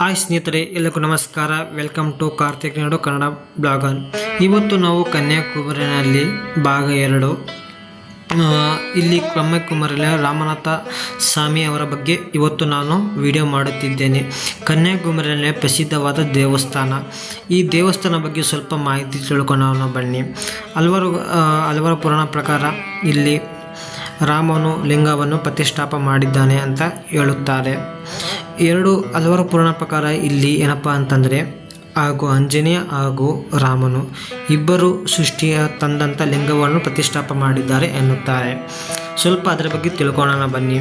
Hi ಸ್ನೇಹಿತರೆ ಎಲ್ಲಕ್ಕೂ ನಮಸ್ಕಾರ. ವೆಲ್ಕಮ್ ಟು ಕಾರ್ತಿಕ್ ನಾಡು ಕನ್ನಡ ಬ್ಲಾಗನ್. ಇವತ್ತು ನಾವು ಕನ್ಯಾಕುಮಾರಿನಲ್ಲಿ ಭಾಗ ಎರಡು. ಇಲ್ಲಿ ಕನ್ಯಾಕುಮಾರಿಯ ರಾಮನಾಥ ಸ್ವಾಮಿ ಅವರ ಬಗ್ಗೆ ಇವತ್ತು ನಾನು ವಿಡಿಯೋ ಮಾಡುತ್ತಿದ್ದೇನೆ. ಕನ್ಯಾಕುಮಾರಿಯಲ್ಲಿ ಪ್ರಸಿದ್ಧವಾದ ದೇವಸ್ಥಾನ. ಈ ದೇವಸ್ಥಾನ ಬಗ್ಗೆ ಸ್ವಲ್ಪ ಮಾಹಿತಿ ತಿಳ್ಕೊಳ್ಳೋಣ ಬನ್ನಿ. ಹಲವಾರು ಹಲವಾರು ಪುರಾಣ ಪ್ರಕಾರ ಇಲ್ಲಿ ರಾಮನು ಲಿಂಗವನ್ನು ಪ್ರತಿಷ್ಠಾಪ ಮಾಡಿದ್ದಾನೆ ಅಂತ ಹೇಳುತ್ತಾರೆ. ಎರಡು ಹಲವಾರು ಪುರಾಣ ಪ್ರಕಾರ ಇಲ್ಲಿ ಏನಪ್ಪ ಅಂತಂದರೆ, ಹಾಗೂ ಆಂಜನೇಯ ಹಾಗೂ ರಾಮನು ಇಬ್ಬರು ಸೃಷ್ಟಿಯ ತಂದಂಥ ಲಿಂಗವನ್ನು ಪ್ರತಿಷ್ಠಾಪ ಮಾಡಿದ್ದಾರೆ ಎನ್ನುತ್ತಾರೆ. ಸ್ವಲ್ಪ ಅದರ ಬಗ್ಗೆ ತಿಳ್ಕೊಳ್ಳೋಣ ಬನ್ನಿ.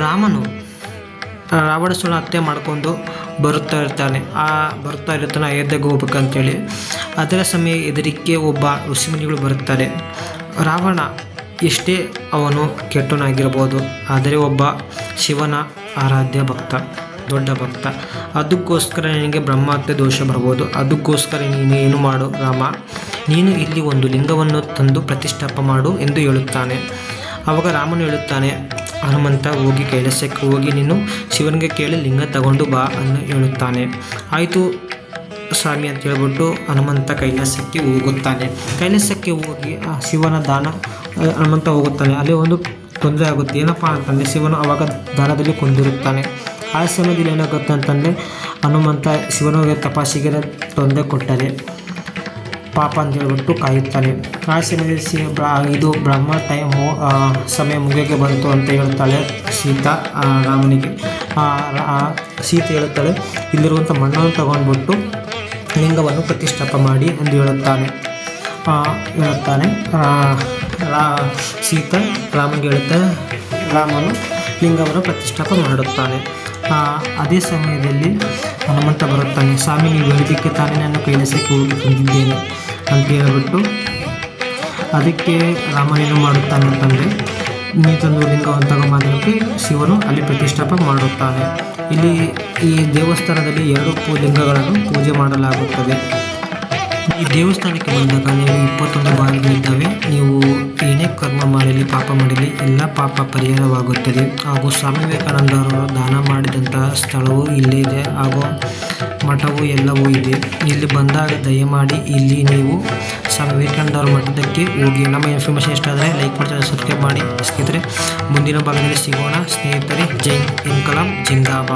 ರಾಮನು ರಾವಣಸುಳ ಹತ್ಯೆ ಮಾಡಿಕೊಂಡು ಬರುತ್ತಾ ಇರ್ತಾನೆ. ಆ, ಬರುತ್ತಾ ಇರ್ತಾನೆ ಅಯೋಧ್ಯೆಗೆ ಹೋಗ್ಬೇಕಂತೇಳಿ ಅದರ ಸಮಯ ಎದುರಿಕೆ ಒಬ್ಬ ಋಷಿಮುನಿಗಳು ಬರುತ್ತಾರೆ. ರಾವಣ ಎಷ್ಟೇ ಅವನು ಕೆಟ್ಟನಾಗಿರ್ಬೋದು ಆದರೆ ಒಬ್ಬ ಶಿವನ ಆರಾಧ್ಯ ಭಕ್ತ, ದೊಡ್ಡ ಭಕ್ತ. ಅದಕ್ಕೋಸ್ಕರ ನಿನಗೆ ಬ್ರಹ್ಮಾತ್ಯ ದೋಷ ಬರ್ಬೋದು. ಅದಕ್ಕೋಸ್ಕರ ನೀನು ಏನು ಮಾಡು ರಾಮ? ನೀನು ಇಲ್ಲಿ ಒಂದು ಲಿಂಗವನ್ನು ತಂದು ಪ್ರತಿಷ್ಠಾಪ ಮಾಡು ಎಂದು ಹೇಳುತ್ತಾನೆ. ಆವಾಗ ರಾಮನು ಹೇಳುತ್ತಾನೆ, ಹನುಮಂತ, ಹೋಗಿ ಕೈಲಾಸಕ್ಕೆ ಹೋಗಿ ನೀನು ಶಿವನಿಗೆ ಕೇಳಿ ಲಿಂಗ ತಗೊಂಡು ಬಾ ಅನ್ನು ಹೇಳುತ್ತಾನೆ. ಆಯಿತು ಸ್ವಾಮಿ ಅಂತ ಹೇಳ್ಬಿಟ್ಟು ಹನುಮಂತ ಕೈಲಾಸಕ್ಕೆ ಹೋಗುತ್ತಾನೆ. ಕೈಲಾಸಕ್ಕೆ ಹೋಗಿ ಆ ಶಿವನ ದಾನ ಹನುಮಂತ ಹೋಗುತ್ತಾನೆ. ಅಲ್ಲಿ ಒಂದು ತೊಂದರೆ ಆಗುತ್ತೆ. ಏನಪ್ಪ ಅಂತಂದರೆ ಶಿವನು ಅವಾಗ ದಾನದಲ್ಲಿ ಕೊಂದಿರುತ್ತಾನೆ. ಆ ಸಮಯದಲ್ಲಿ ಏನಾಗುತ್ತೆ ಅಂತಂದರೆ ಹನುಮಂತ ಶಿವನಿಗೆ ತಪಾಸಿಗೆ ತೊಂದರೆ ಕೊಟ್ಟರೆ ಪಾಪ ಅಂತ ಹೇಳ್ಬಿಟ್ಟು ಕಾಯುತ್ತಾನೆ. ಆ ಸಮಯದಲ್ಲಿ ಸಿ ಇದು ಬ್ರಹ್ಮ ಟೈಮು ಸಮಯ ಮುಗಿಯೋಕ್ಕೆ ಬಂತು ಅಂತ ಹೇಳ್ತಾಳೆ ಸೀತಾ ರಾಮನಿಗೆ. ಸೀತೆ ಹೇಳುತ್ತಾಳೆ ಇಲ್ಲಿರುವಂಥ ಮಣ್ಣನ್ನು ತಗೊಂಡ್ಬಿಟ್ಟು ಲಿಂಗವನ್ನು ಪ್ರತಿಷ್ಠಾಪ ಮಾಡಿ ಎಂದು ಹೇಳುತ್ತಾನೆ. ಹೇಳುತ್ತಾನೆ ರಾ ಸೀತ ರಾಮನಿಗೆ ಹೇಳುತ್ತಾನೆ ರಾಮನು ಲಿಂಗವನ್ನು ಪ್ರತಿಷ್ಠಾಪ ಮಾಡುತ್ತಾನೆ. ಅದೇ ಸಮಯದಲ್ಲಿ ಹನುಮಂತ ಬರುತ್ತಾನೆ. ಸ್ವಾಮಿ, ನೀವು ಹೇಳಿದ್ದಕ್ಕೆ ತಾನೇ ನಾನು ಕೈಲಾಸಕ್ಕೆ ಹೋಗಿ ಬಂದಿದ್ದೇನೆ ಅಂತ ಹೇಳಿಬಿಟ್ಟು ಅದಕ್ಕೆ ರಾಮನೇನು ಮಾಡುತ್ತಾನೆ ಅಂತಂದರೆ ನೀ ತಂದು ಲಿಂಗವನ್ನು ತಗೊಂಬಂದಕ್ಕೆ ಶಿವನು ಅಲ್ಲಿ ಪ್ರತಿಷ್ಠಾಪ ಮಾಡುತ್ತಾನೆ. ಇಲ್ಲಿ ಈ ದೇವಸ್ಥಾನದಲ್ಲಿ ಎರಡು ಲಿಂಗಗಳನ್ನು ಪೂಜೆ ಮಾಡಲಾಗುತ್ತದೆ. ಈ ದೇವಸ್ಥಾನಕ್ಕೆ ಬಂದಾಗ ನೀವು ಇಪ್ಪತ್ತೊಂದು ಬಾಗಿಲಿದ್ದಾವೆ ನೀವು ಏನೇ ಕರ್ಮ ಮಾಡಲಿ, ಪಾಪ ಮಾಡಲಿ, ಎಲ್ಲ ಪಾಪ ಪರಿಹಾರವಾಗುತ್ತದೆ. ಹಾಗೂ ಸ್ವಾಮಿ ವಿವೇಕಾನಂದರವರು ದಾನ ಮಾಡಿದಂತಹ ಸ್ಥಳವು ಇಲ್ಲೇ ಇದೆ. ಹಾಗೂ ಮಠವು ಎಲ್ಲವೂ ಇದೆ. ಇಲ್ಲಿ ಬಂದಾಗ ದಯಮಾಡಿ ಇಲ್ಲಿ ನೀವು ಸ್ವಾಮಿ ವಿವೇಕಾನಂದರ ಮಠದಕ್ಕೆ ಹೋಗಿ. ನಮ್ಮ ಇನ್ಫಾರ್ಮೇಷನ್ ಇಷ್ಟ ಆದರೆ ಲೈಕ್ ಮಾಡಿ ಸಬ್ಸ್ಕ್ರೈಬ್ ಮಾಡಿ. ಸ್ನೇಹಿತರೆ ಮುಂದಿನ ಭಾಗದಲ್ಲಿ ಸಿಗೋಣ. ಸ್ನೇಹಿತರೆ, ಜೈ ಇನ್ಕಲಾಂ ಜಿಂದಾಬಾದ್.